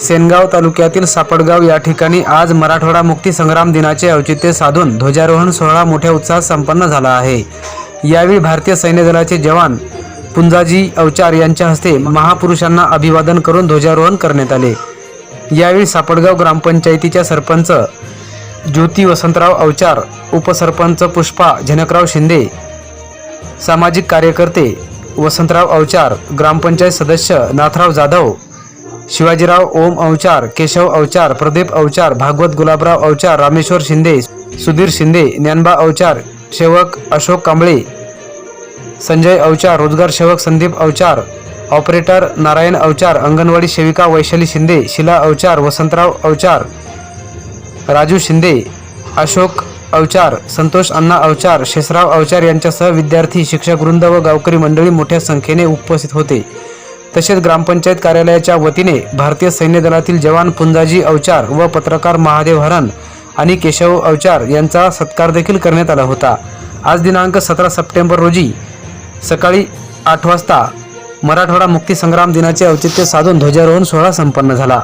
सेनगाव तालुक्यातील सापडगाव या ठिकाणी आज मराठवाडा मुक्ती संग्राम दिनाचे औचित्य साधून ध्वजारोहण सोहळा मोठ्या उत्साहात संपन्न झाला आहे. यावेळी भारतीय सैन्य दलाचे जवान पुंजाजी अवचार यांच्या हस्ते महापुरुषांना अभिवादन करून ध्वजारोहण करण्यात आले. यावेळी सापडगाव ग्रामपंचायतीच्या सरपंच ज्योती वसंतराव अवचार उपसरपंच पुष्पा झनकराव शिंदे सामाजिक कार्यकर्ते वसंतराव अवचार ग्रामपंचायत सदस्य नाथराव जाधव शिवाजीराव ओम अवचार केशव अवचार प्रदीप अवचार भागवत गुलाबराव अवचार रामेश्वर शिंदे सुधीर शिंदे ज्ञानबा अवचार सेवक अशोक कांबळे संजय अवचार रोजगार सेवक संदीप अवचार ऑपरेटर नारायण अवचार अंगणवाडी सेविका वैशाली शिंदे शिला अवचार वसंतराव अवचार राजू शिंदे अशोक अवचार संतोष अण्णा अवचार शेषराव अवचार यांच्यासह विद्यार्थी शिक्षकवृंद व गावकरी मंडळी मोठ्या संख्येने उपस्थित होते. तसेच ग्रामपंचायत कार्यालयाच्या वतीने भारतीय सैन्य दलातील जवान पुंजाजी अवचार व पत्रकार महादेव हरण आणि केशव अवचार यांचा सत्कार देखील करण्यात आला होता. आज दिनांक सतरा सप्टेंबर रोजी सकाळी आठ वाजता मराठवाडा मुक्तीसंग्राम दिनाचे औचित्य साधून ध्वजारोहण सोहळा संपन्न झाला.